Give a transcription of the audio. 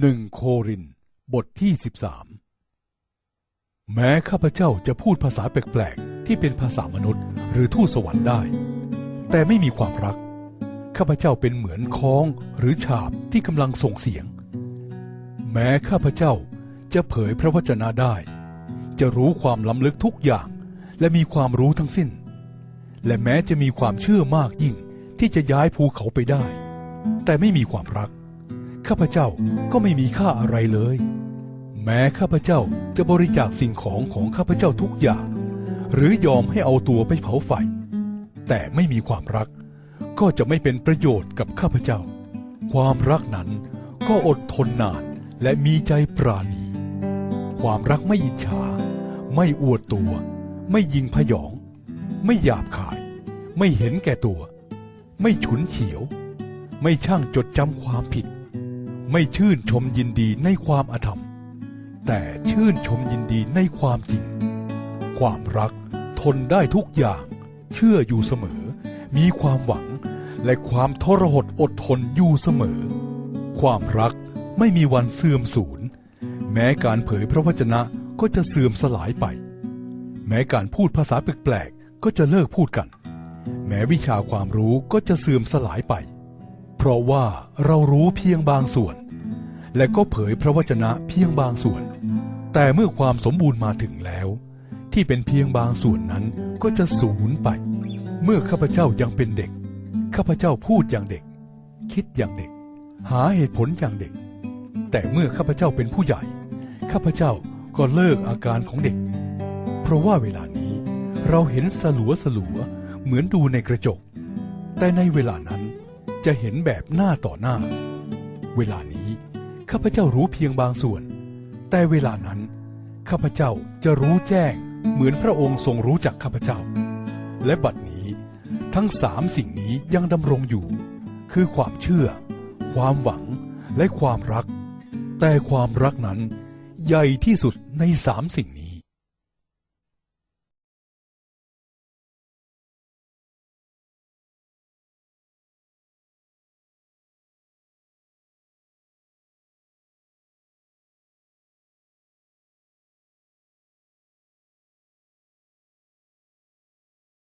หนึ่งโคริน บทที่สิบสามแม้ข้าพเจ้าจะพูดภาษาแปลกๆ ที่เป็นภาษามนุษย์ หรือทูตสวรรค์ได้ แต่ไม่มีความรัก ข้าพเจ้าเป็นเหมือนค้องหรือฉาบที่กำลังส่งเสียง แม้ข้าพเจ้าจะเผยพระวจนะได้ จะรู้ความล้ำลึกทุกอย่าง และมีความรู้ทั้งสิ้น และแม้จะมีความเชื่อมากยิ่งที่จะย้ายภูเขาไปได้ แต่ไม่มีความรัก ข้าพเจ้าก็ไม่มีค่าอะไรเลย แม้ข้าพเจ้าจะบริจาคสิ่งของของข้าพเจ้าทุกอย่าง หรือยอมให้เอาตัวไปเผาไฟ แต่ไม่มีความรัก ก็จะไม่เป็นประโยชน์กับข้าพเจ้า ความรักนั้นก็อดทนนานและมีใจปราณี ความรักไม่อิจฉา ไม่อวดตัว ไม่ยิงพยอง ไม่หยาบคาย ไม่เห็นแก่ตัว ไม่ฉุนเฉียว ไม่ช่างจดจำความผิด ไม่ชื่นชมยินดีในความอธรรม แต่ชื่นชมยินดีในความจริง ความรักทนได้ทุกอย่าง เชื่ออยู่เสมอ มีความหวัง และความทรหดอดทนอยู่เสมอ ความรักไม่มีวันเสื่อมสูญ แม้การเผยพระวจนะก็จะเสื่อมสลายไป แม้การพูดภาษาแปลกๆก็จะเลิกพูดกัน แม้วิชาความรู้ก็จะเสื่อมสลายไป เพราะว่าเรารู้เพียงบางส่วน และก็เผยพระวจนะเพียงบางส่วน แต่เมื่อความสมบูรณ์มาถึงแล้ว ที่เป็นเพียงบางส่วนนั้นก็จะสูญไป เมื่อข้าพเจ้ายังเป็นเด็ก ข้าพเจ้าพูดอย่างเด็ก คิดอย่างเด็ก หาเหตุผลอย่างเด็ก แต่เมื่อข้าพเจ้าเป็นผู้ใหญ่ ข้าพเจ้าก็เลิกอาการของเด็ก เพราะว่าเวลานี้เราเห็นสลัวสลัวเหมือนดูในกระจก แต่ในเวลานั้น จะเห็นแบบหน้าต่อหน้า เวลานี้ข้าพเจ้ารู้เพียงบางส่วน แต่เวลานั้นข้าพเจ้าจะรู้แจ้งเหมือนพระองค์ทรงรู้จักข้าพเจ้า และบัดนี้ทั้งสามสิ่งนี้ยังดำรงอยู่ คือความเชื่อ ความหวังและความรัก แต่ความรักนั้นใหญ่ที่สุดในสามสิ่งนี้